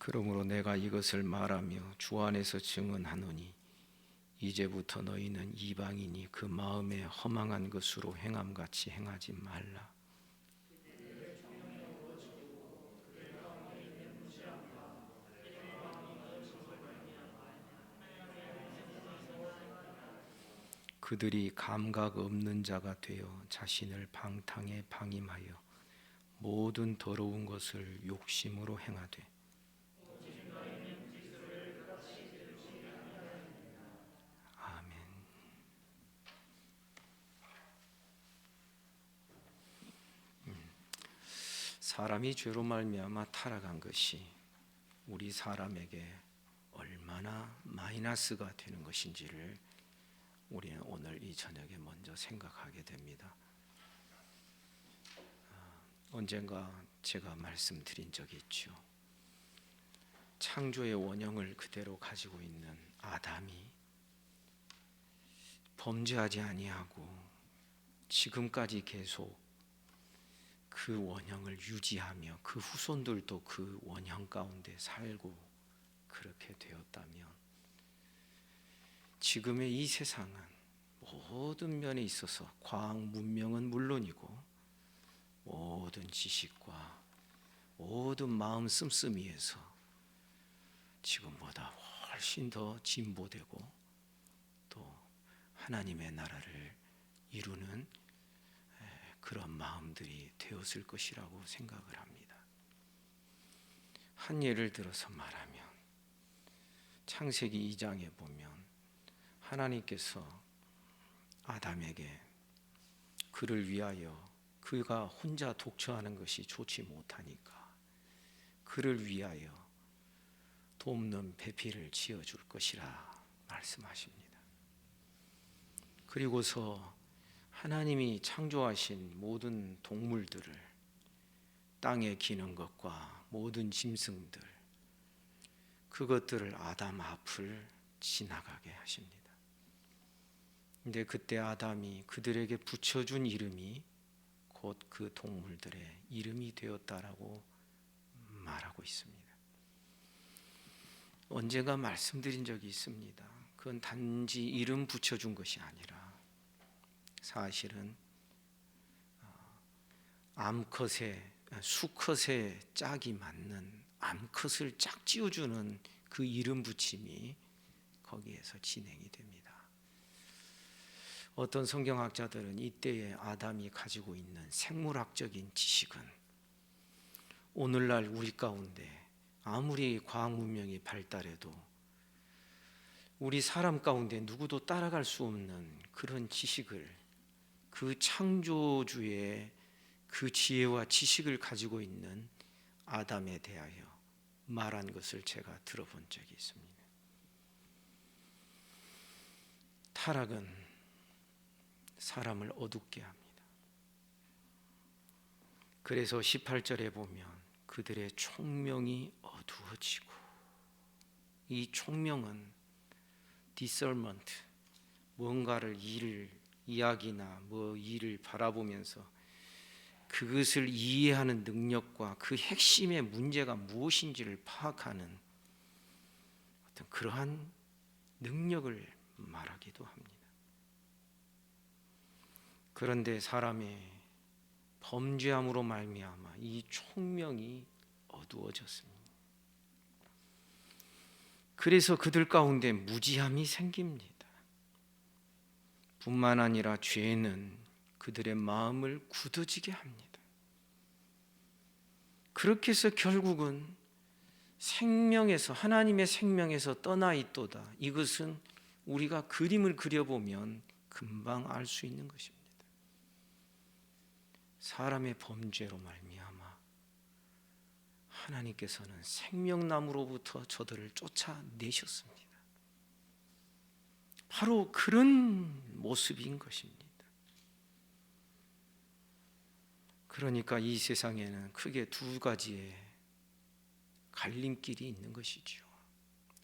그러므로 내가 이것을 말하며 주 안에서 증언하노니 이제부터 너희는 이방인이 그 마음에 허망한 것으로 행함 같이 행하지 말라. 그들이 감각 없는 자가 되어 자신을 방탕에 방임하여 모든 더러운 것을 욕심으로 행하되 사람이 죄로 말미암아 타락한 것이 우리 사람에게 얼마나 마이너스가 되는 것인지를 우리는 오늘 이 저녁에 먼저 생각하게 됩니다. 아, 언젠가 제가 말씀드린 적이 있죠. 창조의 원형을 그대로 가지고 있는 아담이 범죄하지 아니하고 지금까지 계속 그 원형을 유지하며 그 후손들도 그 원형 가운데 살고 그렇게 되었다면 지금의 이 세상은 모든 면에 있어서 과학 문명은 물론이고 모든 지식과 모든 마음 씀씀이에서 지금보다 훨씬 더 진보되고 또 하나님의 나라를 이루는 그런 마음들이 되었을 것이라고 생각을 합니다. 한 예를 들어서 말하면 창세기 2장에 보면 하나님께서 아담에게 그를 위하여 그가 혼자 독처하는 것이 좋지 못하니까 그를 위하여 돕는 배필을 지어 줄 것이라 말씀하십니다. 그리고서 하나님이 창조하신 모든 동물들을 땅에 기는 것과 모든 짐승들 그것들을 아담 앞을 지나가게 하십니다. 근데 그때 아담이 그들에게 붙여준 이름이 곧 그 동물들의 이름이 되었다라고 말하고 있습니다. 언젠가 말씀드린 적이 있습니다. 그건 단지 이름 붙여준 것이 아니라 사실은 어, 암컷의 수컷의 짝이 맞는 암컷을 짝 지어주는 그 이름 붙임이 거기에서 진행이 됩니다. 어떤 성경학자들은 이때의 아담이 가지고 있는 생물학적인 지식은 오늘날 우리 가운데 아무리 과학 문명이 발달해도 우리 사람 가운데 누구도 따라갈 수 없는 그런 지식을 그 창조주의 그 지혜와 지식을 가지고 있는 아담에 대하여 말한 것을 제가 들어본 적이 있습니다. 타락은 사람을 어둡게 합니다. 그래서 18절에 보면 그들의 총명이 어두워지고 이 총명은 discernment 뭔가를 일을 이야기나 뭐 일을 바라보면서 그것을 이해하는 능력과 그 핵심의 문제가 무엇인지를 파악하는 어떤 그러한 능력을 말하기도 합니다. 그런데 사람의 범죄함으로 말미암아 이 총명이 어두워졌습니다. 그래서 그들 가운데 무지함이 생깁니다. 뿐만 아니라 죄는 그들의 마음을 굳어지게 합니다. 그렇게 해서 결국은 생명에서 하나님의 생명에서 떠나 있도다. 이것은 우리가 그림을 그려보면 금방 알 수 있는 것입니다. 사람의 범죄로 말미암아 하나님께서는 생명나무로부터 저들을 쫓아내셨습니다. 바로 그런 모습인 것입니다. 그러니까 이 세상에는 크게 두 가지의 갈림길이 있는 것이죠.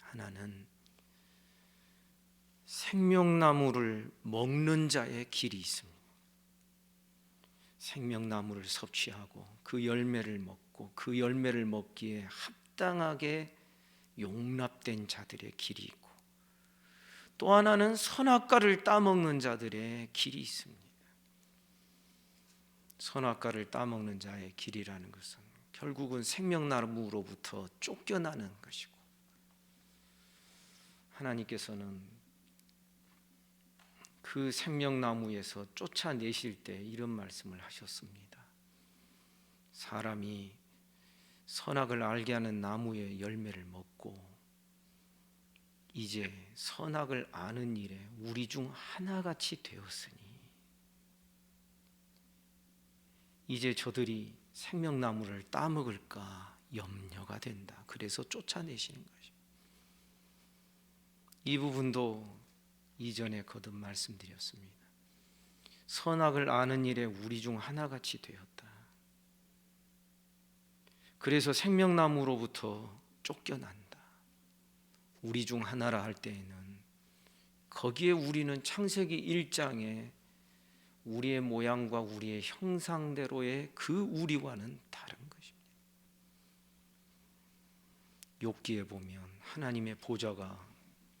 하나는 생명나무를 먹는 자의 길이 있습니다. 생명나무를 섭취하고 그 열매를 먹고 그 열매를 먹기에 합당하게 용납된 자들의 길이 있고 또 하나는 선악과를 따먹는 자들의 길이 있습니다. 선악과를 따먹는 자의 길이라는 것은 결국은 생명나무로부터 쫓겨나는 것이고 하나님께서는 그 생명나무에서 쫓아내실 때 이런 말씀을 하셨습니다. 사람이 선악을 알게 하는 나무의 열매를 먹고 이제 선악을 아는 일에 우리 중 하나같이 되었으니 이제 저들이 생명나무를 따먹을까 염려가 된다. 그래서 쫓아내시는 것이. 이 부분도 이전에 거듭 말씀드렸습니다. 선악을 아는 일에 우리 중 하나같이 되었다. 그래서 생명나무로부터 쫓겨난다. 우리 중 하나라 할 때에는 거기에 우리는 창세기 1장에 우리의 모양과 우리의 형상대로의 그 우리와는 다른 것입니다. 욥기에 보면 하나님의 보좌가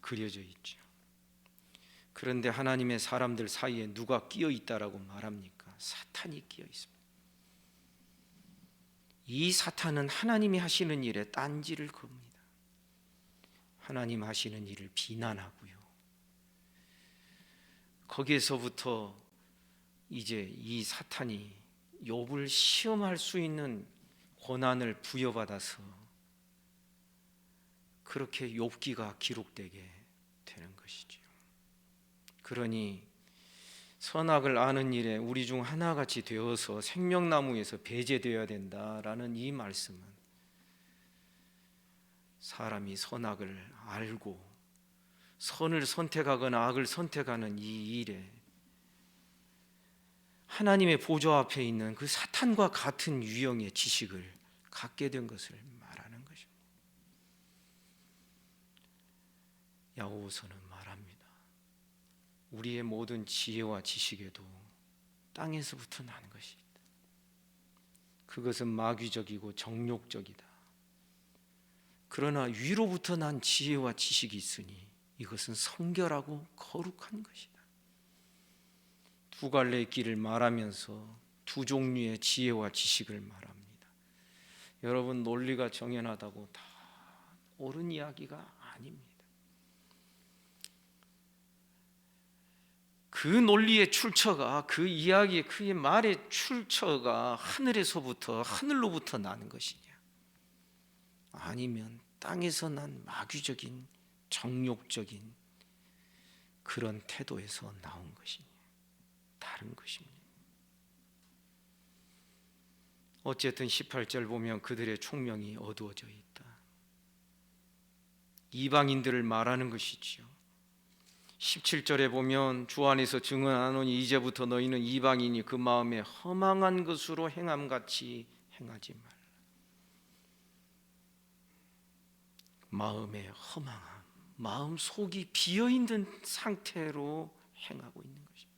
그려져 있죠. 그런데 하나님의 사람들 사이에 누가 끼어 있다라고 말합니까? 사탄이 끼어 있습니다. 이 사탄은 하나님이 하시는 일에 딴지를 겁니다. 하나님 하시는 일을 비난하고요. 거기에서부터 이제 이 사탄이 욥을 시험할 수 있는 권한을 부여받아서 그렇게 욥기가 기록되게 되는 것이죠. 그러니 선악을 아는 일에 우리 중 하나같이 되어서 생명나무에서 배제되어야 된다라는 이 말씀은 사람이 선악을 알고 선을 선택하거나 악을 선택하는 이 일에 하나님의 보좌 앞에 있는 그 사탄과 같은 유형의 지식을 갖게 된 것을 말하는 것입니다. 야고보서는 말합니다. 우리의 모든 지혜와 지식에도 땅에서부터 나는 것이 있다. 그것은 마귀적이고 정욕적이다. 그러나 위로부터 난 지혜와 지식이 있으니 이것은 성결하고 거룩한 것이다. 두 갈래의 길을 말하면서 두 종류의 지혜와 지식을 말합니다. 여러분 논리가 정연하다고 다 옳은 이야기가 아닙니다. 그 논리의 출처가 그 이야기의 그 말의 출처가 하늘에서부터 하늘로부터 나는 것이냐? 아니면 땅에서 난 마귀적인 정욕적인 그런 태도에서 나온 것이냐? 다른 것입니다. 어쨌든 18절 보면 그들의 총명이 어두워져 있다. 이방인들을 말하는 것이지요. 17절에 보면 주 안에서 증언하노니 이제부터 너희는 이방인이 그 마음에 허망한 것으로 행함 같이 행하지 말 마음에 허망함, 마음 속이 비어 있는 상태로 행하고 있는 것입니다.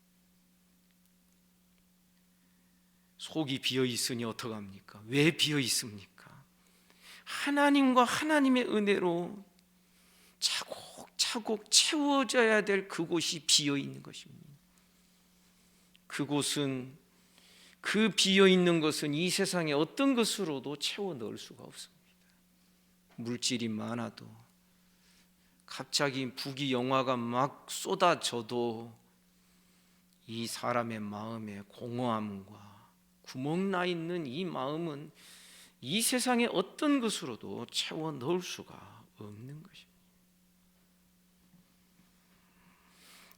속이 비어 있으니 어떡합니까? 왜 비어 있습니까? 하나님과 하나님의 은혜로 차곡차곡 채워져야 될 그곳이 비어 있는 것입니다. 그곳은 그 비어 있는 것은 이 세상의 어떤 것으로도 채워 넣을 수가 없습니다. 물질이 많아도 갑자기 부귀 영화가 막 쏟아져도 이 사람의 마음의 공허함과 구멍 나 있는 이 마음은 이 세상의 어떤 것으로도 채워 넣을 수가 없는 것입니다.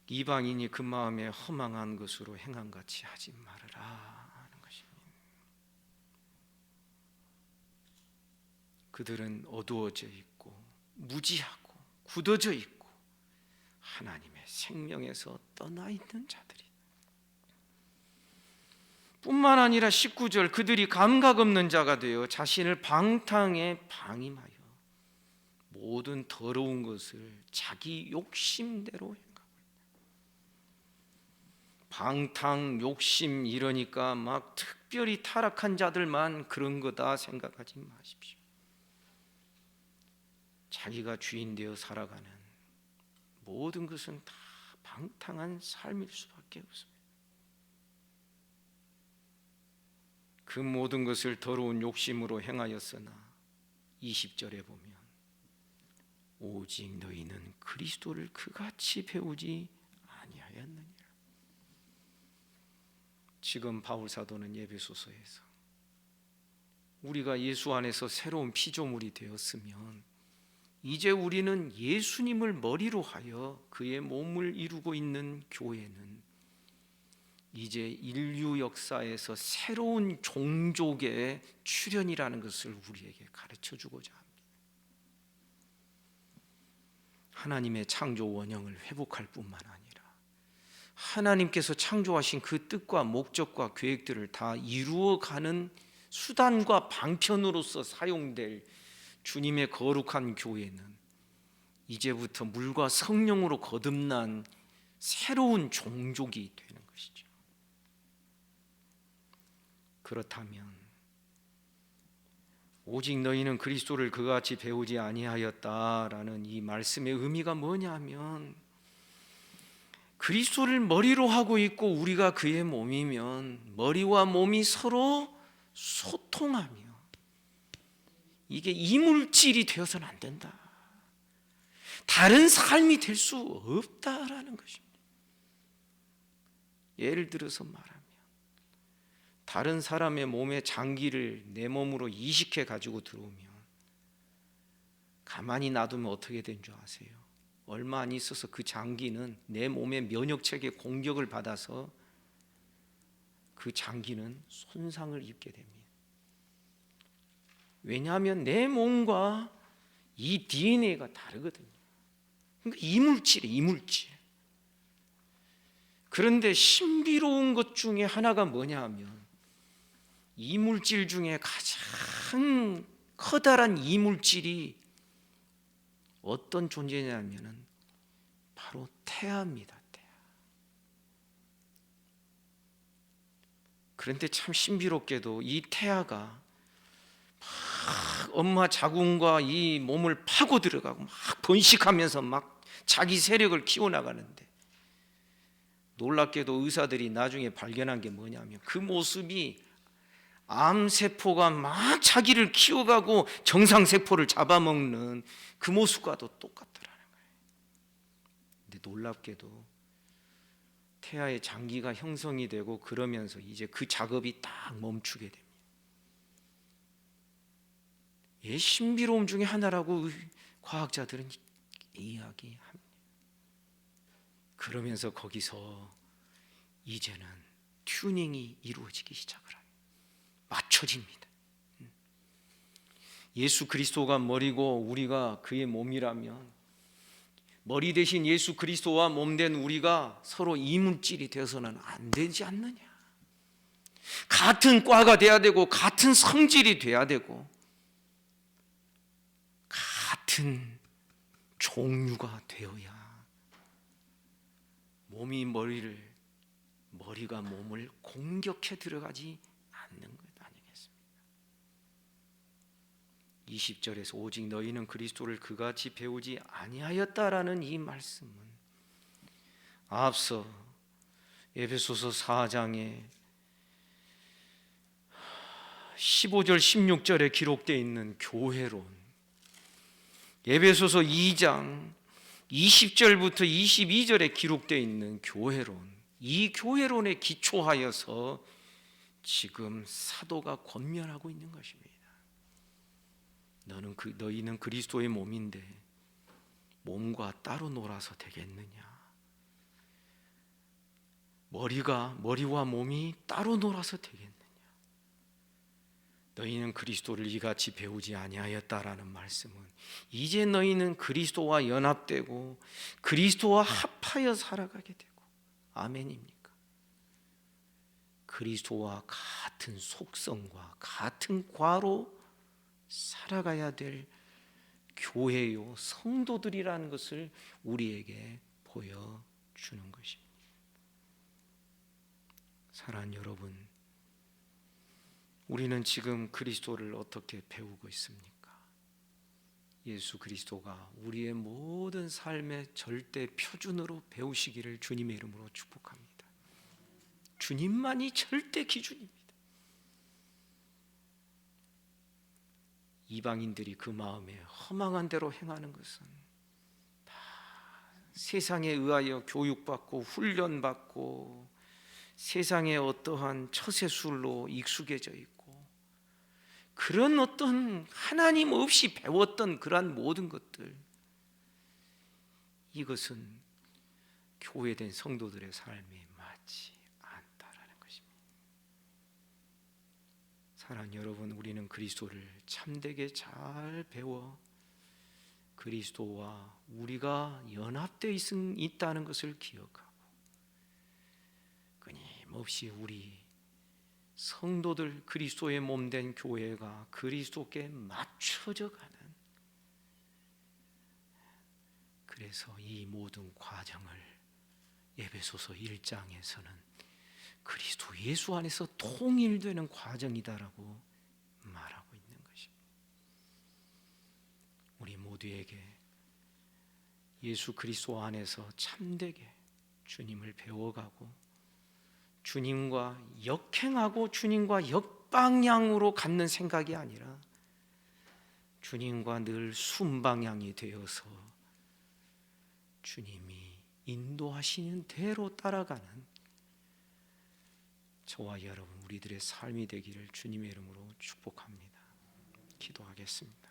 이방인이 그 마음에 허망한 것으로 행한 같이 하지 말으라 하는 것입니다. 그들은 어두워져 있고 무지하고 굳어져 있고 하나님의 생명에서 떠나 있는 자들이 뿐만 아니라 19절 그들이 감각 없는 자가 되어 자신을 방탕에 방임하여 모든 더러운 것을 자기 욕심대로 행하고 방탕 욕심 이러니까 막 특별히 타락한 자들만 그런 거다 생각하지 마십시오. 자기가 주인 되어 살아가는 모든 것은 다 방탕한 삶일 수밖에 없습니다. 그 모든 것을 더러운 욕심으로 행하였으나 20절에 보면 오직 너희는 그리스도를 그같이 배우지 아니하였느니라. 지금 바울 사도는 예배소서에서 우리가 예수 안에서 새로운 피조물이 되었으면 이제 우리는 예수님을 머리로 하여 그의 몸을 이루고 있는 교회는 이제 인류 역사에서 새로운 종족의 출현이라는 것을 우리에게 가르쳐 주고자 합니다. 하나님의 창조 원형을 회복할 뿐만 아니라 하나님께서 창조하신 그 뜻과 목적과 계획들을 다 이루어가는 수단과 방편으로서 사용될 주님의 거룩한 교회는 이제부터 물과 성령으로 거듭난 새로운 종족이 되는 것이죠. 그렇다면 오직 너희는 그리스도를 그같이 배우지 아니하였다라는 이 말씀의 의미가 뭐냐면 그리스도를 머리로 하고 있고 우리가 그의 몸이면 머리와 몸이 서로 소통하며 이게 이물질이 되어서는 안 된다. 다른 삶이 될 수 없다라는 것입니다. 예를 들어서 말하면 다른 사람의 몸에 장기를 내 몸으로 이식해 가지고 들어오면 가만히 놔두면 어떻게 된 줄 아세요? 얼마 안 있어서 그 장기는 내 몸의 면역 체계 공격을 받아서 그 장기는 손상을 입게 됩니다. 왜냐하면 내 몸과 이 DNA가 다르거든요. 그러니까 이물질이 이물질. 그런데 신비로운 것 중에 하나가 뭐냐 하면 이물질 중에 가장 커다란 이물질이 어떤 존재냐면은 바로 태아입니다. 태아. 그런데 참 신비롭게도 이 태아가 막 엄마 자궁과 이 몸을 파고 들어가고 막 번식하면서 막 자기 세력을 키워나가는데 놀랍게도 의사들이 나중에 발견한 게 뭐냐면 그 모습이 암세포가 막 자기를 키워가고 정상세포를 잡아먹는 그 모습과도 똑같더라는 거예요. 근데 놀랍게도 태아의 장기가 형성이 되고 그러면서 이제 그 작업이 딱 멈추게 됩니다. 예, 신비로움 중에 하나라고 과학자들은 이야기합니다. 그러면서 거기서 이제는 튜닝이 이루어지기 시작을 해요. 맞춰집니다. 예수 그리스도가 머리고 우리가 그의 몸이라면 머리 대신 예수 그리스도와 몸된 우리가 서로 이물질이 되어서는 안 되지 않느냐? 같은 과가 돼야 되고 같은 성질이 돼야 되고 같은 종류가 되어야 몸이 머리를 머리가 몸을 공격해 들어가지 않는 것 아니겠습니까? 20절에서 오직 너희는 그리스도를 그같이 배우지 아니하였다라는 이 말씀은 앞서 에베소서 4장에 15절 16절에 기록되어 있는 교회론 예배소서 2장 20절부터 22절에 기록되어 있는 교회론 이 교회론에 기초하여서 지금 사도가 권면하고 있는 것입니다. 너는 그 너희는 그리스도의 몸인데 몸과 따로 놀아서 되겠느냐? 머리가 머리와 몸이 따로 놀아서 되겠느냐? 너희는 그리스도를 이같이 배우지 아니하였다라는 말씀은 이제 너희는 그리스도와 연합되고 그리스도와 합하여 살아가게 되고 아멘입니까? 그리스도와 같은 속성과 같은 과로 살아가야 될 교회요 성도들이라는 것을 우리에게 보여 주는 것입니다. 사랑하는 여러분 우리는 지금 그리스도를 어떻게 배우고 있습니까? 예수 그리스도가 우리의 모든 삶의 절대 표준으로 배우시기를 주님의 이름으로 축복합니다. 주님만이 절대 기준입니다. 이방인들이 그 마음에 허망한 대로 행하는 것은 다 세상에 의하여 교육받고 훈련받고 세상의 어떠한 처세술로 익숙해져 있고 그런 어떤 하나님 없이 배웠던 그러한 모든 것들 이것은 교회된 성도들의 삶에 맞지 않다라는 것입니다. 사랑 여러분, 우리는 그리스도를 참되게 잘 배워 그리스도와 우리가 연합되어 있- 있다는 것을 기억하고 끊임없이 우리 성도들 그리스도의 몸된 교회가 그리스도께 맞춰져 가는 그래서 이 모든 과정을 에베소서 1장에서는 그리스도 예수 안에서 통일되는 과정이다라고 말하고 있는 것입니다. 우리 모두에게 예수 그리스도 안에서 참되게 주님을 배워가고 주님과 역행하고 주님과 역방향으로 갖는 생각이 아니라 주님과 늘 순방향이 되어서 주님이 인도하시는 대로 따라가는 저와 여러분 우리들의 삶이 되기를 주님의 이름으로 축복합니다. 기도하겠습니다.